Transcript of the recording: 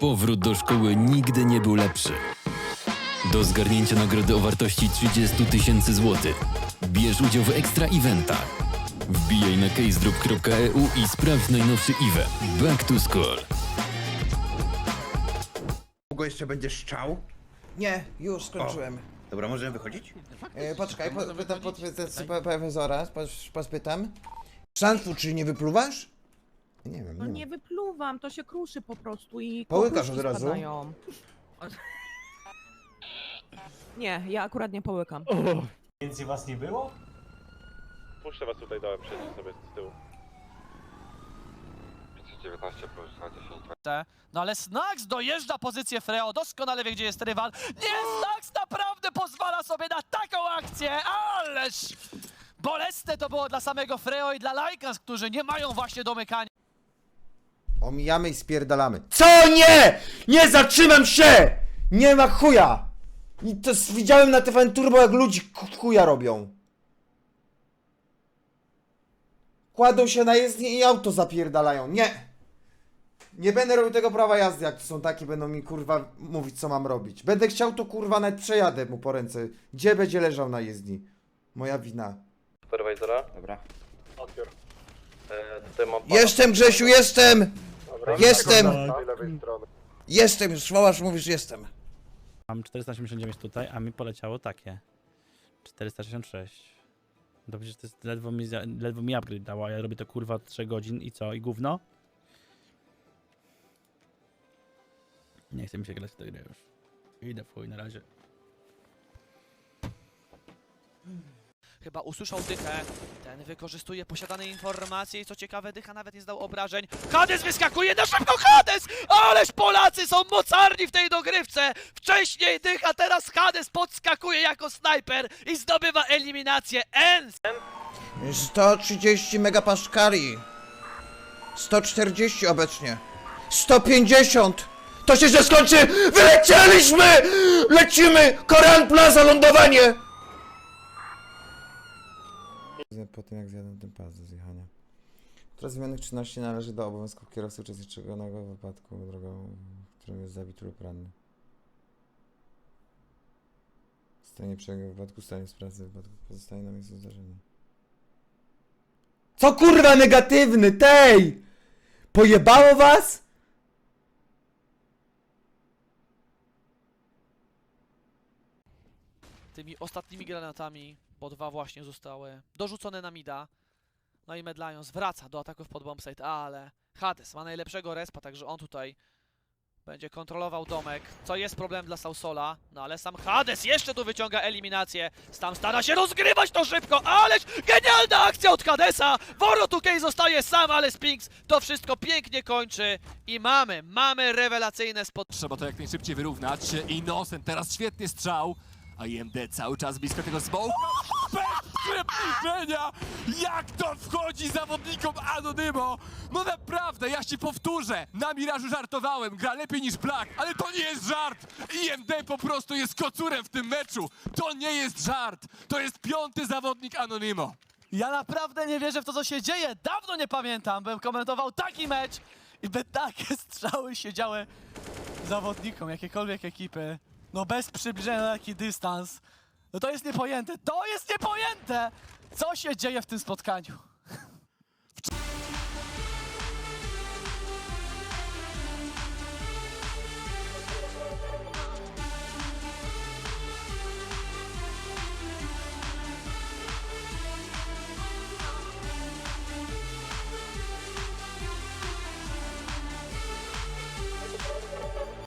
Powrót do szkoły nigdy nie był lepszy. Do zgarnięcia nagrody o wartości 30 tysięcy złotych. Bierz udział w ekstra eventach. Wbijaj na casedrop.eu i sprawdź najnowszy event Back to School. Długo jeszcze będziesz szczał? Nie, już skończyłem. Dobra, możemy wychodzić? E, poczekaj, po, pytam pod profesora, pos- pospytam. Sanfu, czy nie wypluwasz? Nie wiem, No nie, nie wiem. wypluwam, to się kruszy po prostu i Połykasz kopruszki od razu? spadają. Nie, ja akurat nie połykam. Więcej was nie było? Puszczę was tutaj dołem, przejdźcie sobie z tyłu. 19 plus 10. te. No ale Snax dojeżdża pozycję Freo, doskonale wie gdzie jest rywal. Nie, Snax naprawdę pozwala sobie na taką akcję, ależ bolesne to było dla samego Freo i dla Lycans, którzy nie mają właśnie domykania. Omijamy i spierdalamy. CO nie! Nie zatrzymam się! Nie ma chuja! I to s- widziałem na TVN Turbo jak ludzi ku- chuja robią. Kładą się na jezdnię i auto zapierdalają. Nie! Nie będę robił tego prawa jazdy, jak to są takie, będą mi kurwa mówić co mam robić. Będę chciał to kurwa nawet przejadę mu po ręce. Gdzie będzie leżał na jezdni? Moja wina. Supervisora. Dobra. Odbiór. E, tutaj mam Jestem Grzesiu, jestem! Jestem! Z tej lewej strony. Jestem, już wołasz, mówisz jestem. Mam 489 tutaj, a mi poleciało takie. 466. No przecież to jest ledwo mi, za- ledwo mi upgrade dało, a ja robię to kurwa 3 godzin i co? I gówno? Nie chce mi się grać w tę grę już. Idę w chuj na razie. Chyba usłyszał dychę, ten wykorzystuje posiadane informacje i co ciekawe dycha nawet nie zdał obrażeń. Hades wyskakuje na szybko, Hades! Ależ Polacy są mocarni w tej dogrywce! Wcześniej dycha, teraz Hades podskakuje jako snajper i zdobywa eliminację. Ens 130 megapaszkali. 140 obecnie. 150! To się źle skończy! Wylecieliśmy! Lecimy! Koran Plaza, lądowanie! Po tym jak zjadłem ten pas do zjechania. Która z zmiennych czynności należy do obowiązków kierowcy uczestniczącego w wypadku drogowym, w którym jest zabity lub ranny? Stanie przebiegu wypadku, stanie sprawy wypadku, pozostaje na miejscu zdarzenia. Co kurwa negatywny, tej! Pojebało was? tymi ostatnimi granatami, bo dwa właśnie zostały dorzucone na mida. No i Medlions wraca do ataków pod bombsite, ale Hades ma najlepszego respa, także on tutaj będzie kontrolował domek, co jest problem dla Sausola. No ale sam Hades jeszcze tu wyciąga eliminację. Tam stara się rozgrywać to szybko, ależ genialna akcja od Hadesa! Woro tutaj zostaje sam, ale Spinks to wszystko pięknie kończy i mamy, mamy rewelacyjne spot. Trzeba to jak najszybciej wyrównać. Innocent teraz świetnie strzał. A IMD cały czas blisko tego smoke. Przybliżenia! Jak to wchodzi zawodnikom Anonymo! No naprawdę, ja się powtórzę! Na Mirażu żartowałem, gra lepiej niż Black, ale to nie jest żart! IMD po prostu jest kocurem w tym meczu! To nie jest żart! To jest piąty zawodnik Anonymo! Ja naprawdę nie wierzę w to, co się dzieje. Dawno nie pamiętam, bym komentował taki mecz i by takie strzały się działy zawodnikom jakiekolwiek ekipy. No bez przybliżenia na taki dystans. No to jest niepojęte. To jest niepojęte! Co się dzieje w tym spotkaniu?